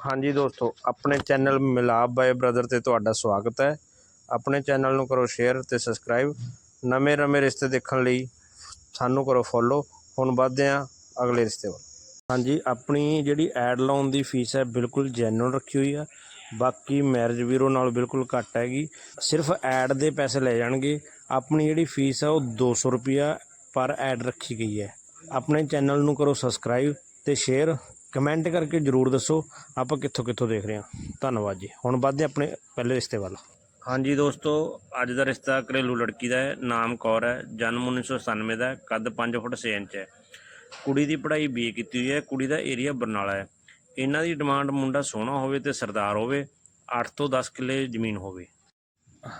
ਹਾਂਜੀ ਦੋਸਤੋ, ਆਪਣੇ ਚੈਨਲ ਮਿਲਾਪ ਬਾਏ ਬ੍ਰਦਰ ਤੇ ਤੁਹਾਡਾ ਸਵਾਗਤ ਹੈ। ਆਪਣੇ ਚੈਨਲ ਨੂੰ ਕਰੋ ਸ਼ੇਅਰ ਤੇ ਸਬਸਕ੍ਰਾਈਬ ਨਵੇਂ ਨਵੇਂ ਰਿਸ਼ਤੇ ਦੇਖਣ ਲਈ ਸਾਨੂੰ ਕਰੋ ਫੋਲੋ ਹੁਣ ਵੱਧਦੇ ਹਾਂ ਅਗਲੇ ਰਿਸ਼ਤੇ ਵੱਲ। ਹਾਂਜੀ, ਆਪਣੀ ਜਿਹੜੀ ਐਡ ਲਾਉਣ ਦੀ ਫੀਸ ਹੈ ਬਿਲਕੁਲ ਜੈਨੂਨ ਰੱਖੀ ਹੋਈ ਆ। ਬਾਕੀ ਮੈਰਿਜ ਵੀਰੋ ਨਾਲ ਬਿਲਕੁਲ ਘੱਟ ਹੈਗੀ। ਸਿਰਫ ਐਡ ਦੇ ਪੈਸੇ ਲੈ ਜਾਣਗੇ। ਆਪਣੀ ਜਿਹੜੀ ਫੀਸ ਹੈ ਉਹ 200 ਰੁਪਿਆ ਪਰ ਐਡ ਰੱਖੀ ਗਈ ਹੈ। ਆਪਣੇ ਚੈਨਲ ਨੂੰ ਕਰੋ ਸਬਸਕ੍ਰਾਈਬ ਤੇ ਸ਼ੇਅਰ ਕਮੈਂਟ ਕਰਕੇ ਜਰੂਰ ਦੱਸੋ, ਆਪਾਂ ਕਿੱਥੋਂ ਕਿੱਥੋਂ ਦੇਖ ਰਹੇ ਹਾਂ। ਧੰਨਵਾਦ ਜੀ। ਹੁਣ ਵੱਧਦੇ ਆਪਣੇ ਪਹਿਲੇ ਰਿਸ਼ਤੇ ਵੱਲ। ਹਾਂਜੀ ਦੋਸਤੋ, ਅੱਜ ਦਾ ਰਿਸ਼ਤਾ ਘਰੇਲੂ ਲੜਕੀ ਦਾ ਹੈ, ਨਾਮ ਕੌਰ ਹੈ, ਜਨਮ 1997 ਦਾ ਕੱਦ 5 ਫੁੱਟ 6 ਇੰਚ ਹੈ। ਕੁੜੀ ਦੀ ਪੜ੍ਹਾਈ ਬੀਏ ਕੀਤੀ ਹੋਈ ਹੈ, ਕੁੜੀ ਦਾ ਏਰੀਆ ਬਰਨਾਲਾ ਹੈ। ਇਹਨਾਂ ਦੀ ਡਿਮਾਂਡ ਮੁੰਡਾ ਸੋਹਣਾ ਹੋਵੇ ਤੇ ਸਰਦਾਰ ਹੋਵੇ 8 ਤੋਂ 10 ਕਿੱਲੇ ਜ਼ਮੀਨ ਹੋਵੇ।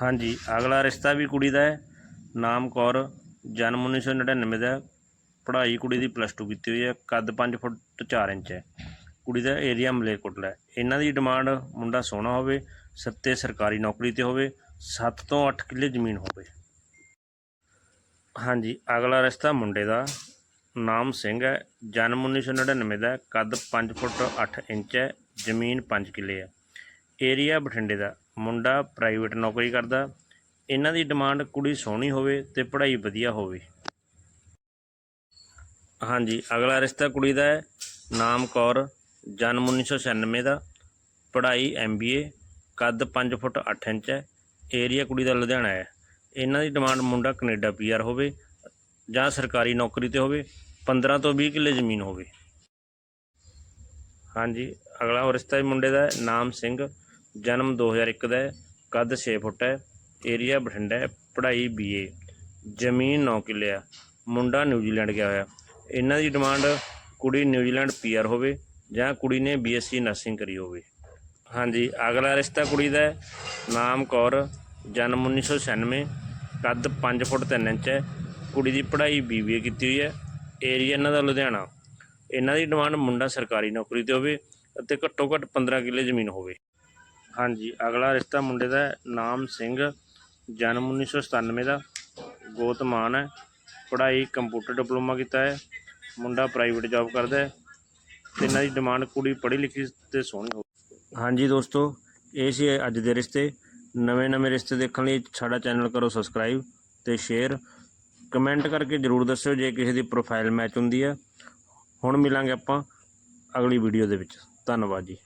ਹਾਂਜੀ, ਅਗਲਾ ਰਿਸ਼ਤਾ ਵੀ ਕੁੜੀ ਦਾ ਹੈ, ਨਾਮ ਕੌਰ, ਜਨਮ 1999 ਦਾ ਪੜ੍ਹਾਈ ਕੁੜੀ ਦੀ ਪਲੱਸ 2 ਕੀਤੀ ਹੋਈ ਹੈ, ਕੱਦ 5 ਫੁੱਟ 4 ਇੰਚ ਹੈ। ਕੁੜੀ ਦਾ ਏਰੀਆ ਮਲੇਰਕੋਟਲਾ ਇਹਨਾਂ ਦੀ ਡਿਮਾਂਡ ਮੁੰਡਾ ਸੋਹਣਾ ਹੋਵੇ ਸੱਤੇ ਸਰਕਾਰੀ ਨੌਕਰੀ ਤੇ ਹੋਵੇ 7 ਤੋਂ 8 ਕਿੱਲੇ ਜ਼ਮੀਨ ਹੋਵੇ। ਹਾਂਜੀ, ਅਗਲਾ ਰਿਸ਼ਤਾ ਮੁੰਡੇ ਦਾ। ਨਾਮ ਸਿੰਘ ਹੈ, ਜਨਮ 1999 ਦਾ, ਕੱਦ 5 ਫੁੱਟ 8 ਇੰਚ ਹੈ, ਜ਼ਮੀਨ 5 ਕਿੱਲੇ ਹੈ। ਏਰੀਆ ਬਠਿੰਡੇ ਦਾ। ਮੁੰਡਾ ਪ੍ਰਾਈਵੇਟ ਨੌਕਰੀ ਕਰਦਾ। ਇਹਨਾਂ ਦੀ ਡਿਮਾਂਡ ਕੁੜੀ ਸੋਹਣੀ ਹੋਵੇ ਤੇ ਪੜ੍ਹਾਈ ਵਧੀਆ ਹੋਵੇ। ਹਾਂਜੀ, ਅਗਲਾ ਰਿਸ਼ਤਾ ਕੁੜੀ ਦਾ ਹੈ। ਨਾਮ ਕੌਰ, ਜਨਮ 1996 ਦਾ, ਪੜ੍ਹਾਈ ਐਮਬੀਏ ਕੱਦ 5 ਫੁੱਟ 8 ਇੰਚ ਹੈ। ਏਰੀਆ ਕੁੜੀ ਦਾ ਲੁਧਿਆਣਾ ਹੈ। ਇਹਨਾਂ ਦੀ ਡਿਮਾਂਡ ਮੁੰਡਾ ਕੈਨੇਡਾ ਪੀਆਰ ਹੋਵੇ ਜਾਂ ਸਰਕਾਰੀ ਨੌਕਰੀ ਤੇ ਹੋਵੇ 15 ਤੋਂ 20 ਕਿੱਲੇ ਜ਼ਮੀਨ ਹੋਵੇ। ਹਾਂਜੀ, ਅਗਲਾ ਉਹ ਰਿਸ਼ਤਾ ਮੁੰਡੇ ਦਾ ਹੈ। ਨਾਮ ਸਿੰਘ, ਜਨਮ 2001 ਦਾ ਹੈ। ਕੱਦ 6 ਫੁੱਟ ਹੈ। ਏਰੀਆ ਬਠਿੰਡਾ ਹੈ। ਪੜ੍ਹਾਈ ਬੀਏ ਜ਼ਮੀਨ 9 ਕਿੱਲੇ ਆ। ਮੁੰਡਾ ਨਿਊਜ਼ੀਲੈਂਡ ਗਿਆ ਹੋਇਆ। ਇਹਨਾਂ ਦੀ ਡਿਮਾਂਡ ਕੁੜੀ ਨਿਊਜ਼ੀਲੈਂਡ ਪੀਆਰ ਹੋਵੇ ਜਾਂ ਕੁੜੀ ਨੇ ਬੀਐਸਸੀ ਨਰਸਿੰਗ ਕਰੀ ਹੋਵੇ। ਹਾਂਜੀ, ਅਗਲਾ ਰਿਸ਼ਤਾ ਕੁੜੀ ਦਾ ਹੈ। ਨਾਮ ਕੌਰ, ਜਨਮ 1996 ਕੱਦ 5 ਫੁੱਟ 3 ਇੰਚ ਹੈ। ਕੁੜੀ ਦੀ ਪੜ੍ਹਾਈ ਬੀਬੀਏ ਕੀਤੀ ਹੋਈ ਹੈ। ਏਰੀਆ ਇਹਨਾਂ ਦਾ ਲੁਧਿਆਣਾ। ਇਹਨਾਂ ਦੀ ਡਿਮਾਂਡ ਮੁੰਡਾ ਸਰਕਾਰੀ ਨੌਕਰੀ ਤੇ ਹੋਵੇ ਅਤੇ ਘੱਟੋ ਘੱਟ 15 ਕਿੱਲੇ ਜ਼ਮੀਨ ਹੋਵੇ। ਹਾਂਜੀ, ਅਗਲਾ ਰਿਸ਼ਤਾ ਮੁੰਡੇ ਦਾ ਨਾਮ ਸਿੰਘ, ਜਨਮ 1997 ਦਾ। ਗੋਤ ਮਾਨ ਹੈ। ਪੜ੍ਹਾਈ ਕੰਪਿਊਟਰ ਡਿਪਲੋਮਾ ਕੀਤਾ ਹੈ, ਮੁੰਡਾ ਪ੍ਰਾਈਵੇਟ ਜੌਬ ਕਰਦਾ ਹੈ ਤੇ ਇਹਨਾਂ ਦੀ ਡਿਮਾਂਡ ਕੁੜੀ ਪੜ੍ਹੀ ਲਿਖੀ ਤੇ ਸੋਹਣੀ ਹੋਵੇ ਹਾਂਜੀ ਦੋਸਤੋ, ਇਹ ਸੀ ਅੱਜ ਦੇ ਰਿਸ਼ਤੇ। ਨਵੇਂ ਨਵੇਂ ਰਿਸ਼ਤੇ ਦੇਖਣ ਲਈ ਸਾਡਾ ਚੈਨਲ ਕਰੋ ਸਬਸਕ੍ਰਾਈਬ ਤੇ ਸ਼ੇਅਰ ਕਮੈਂਟ ਕਰਕੇ ਜਰੂਰ ਦੱਸਿਓ ਜੇ ਕਿਸੇ ਦੀ ਪ੍ਰੋਫਾਈਲ ਮੈਚ ਹੁੰਦੀ ਹੈ। ਹੁਣ ਮਿਲਾਂਗੇ ਆਪਾਂ ਅਗਲੀ ਵੀਡੀਓ ਦੇ ਵਿੱਚ। ਧੰਨਵਾਦ ਜੀ।